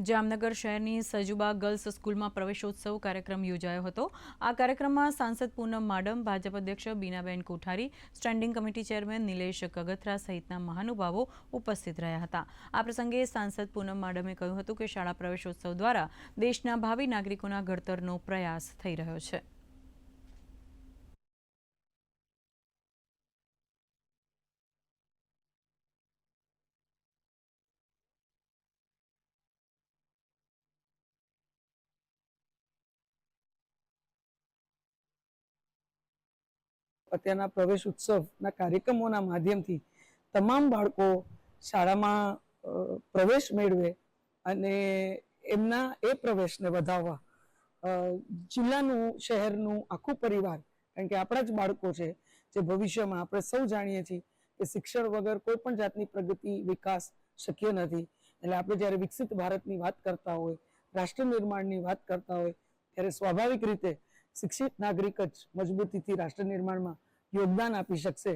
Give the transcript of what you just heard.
જામનગર શહેરની સજુબા ગર્લ્સ સ્કૂલમાં પ્રવેશોત્સવ કાર્યક્રમ યોજાયો હતો. આ કાર્યક્રમમાં સાંસદ પૂનમ માડમ, ભાજપ અધ્યક્ષ Binaben Kothari, standing committee chairman Nilesh Kagathara સહિતના મહાનુભાવો ઉપસ્થિત રહ્યા હતા. આ પ્રસંગે સાંસદ પૂનમ માડમે કહ્યું હતું કે શાળા પ્રવેશોત્સવ દ્વારા દેશના ભાવિ નાગરિકોના ઘડતરનો પ્રયાસ થઈ રહ્યો છે. અત્યારના પ્રવેશ ઉત્સવના કાર્યક્રમોના માધ્યમથી તમામ બાળકો શાળામાં પ્રવેશ મેળવે અને એમના એ પ્રવેશને વધાવવા. જિલ્લાનું, શહેરનું, આખું પરિવાર, કારણ કે આપણા જ બાળકો છે, જે ભવિષ્યમાં આપણે સૌ જાણીએ છીએ કે શિક્ષણ વગર કોઈ પણ જાતની પ્રગતિ, વિકાસ શક્ય નથી. એટલે આપણે જ્યારે વિકસિત ભારતની વાત કરતા હોય, રાષ્ટ્ર નિર્માણની વાત કરતા હોય, ત્યારે સ્વાભાવિક રીતે શિક્ષિત નાગરિક જ મજબૂતીથી રાષ્ટ્ર નિર્માણમાં યોગદાન આપી શકશે.